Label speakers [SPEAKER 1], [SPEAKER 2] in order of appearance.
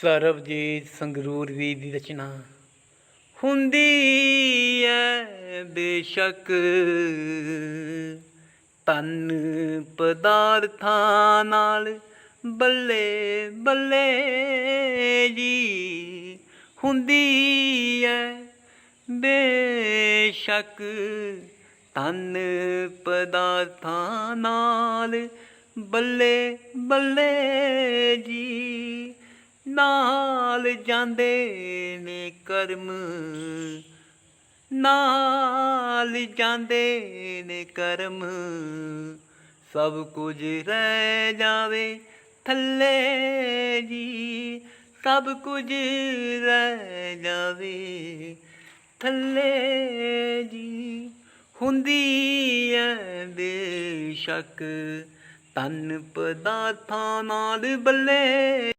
[SPEAKER 1] ਸਰਬਜੀਤ ਸੰਗਰੂਰ ਵੀ ਦੀ ਰਚਨਾ ਹੁੰਦੀ ਐ ਬੇਸ਼ੱਕ। ਤਨ ਪਦਾਰਥਾਂ ਨਾਲ ਬੱਲੇ ਬੱਲੇ ਜੀ ਹੁੰਦੀ ਐ ਬੇਸ਼ੱਕ। ਤਨ ਪਦਾਰਥਾਂ ਨਾਲ ਬੱਲੇ ਬੱਲੇ ਜੀ ਨਾਲ ਜਾਂਦੇ ਨੇ ਕਰਮ। ਨਾਲ ਜਾਂਦੇ ਨੇ ਕਰਮ। ਸਭ ਕੁਝ ਰਹਿ ਜਾਵੇ ਥੱਲੇ ਜੀ। ਸਭ ਕੁਝ ਰਹਿ ਜਾਵੇ ਥੱਲੇ ਜੀ। ਹੁੰਦੀ ਐ ਬੇਸ਼ੱਕ ਤਨ ਪਦਾਰਥਾਂ ਨਾਲ ਬੱਲੇ।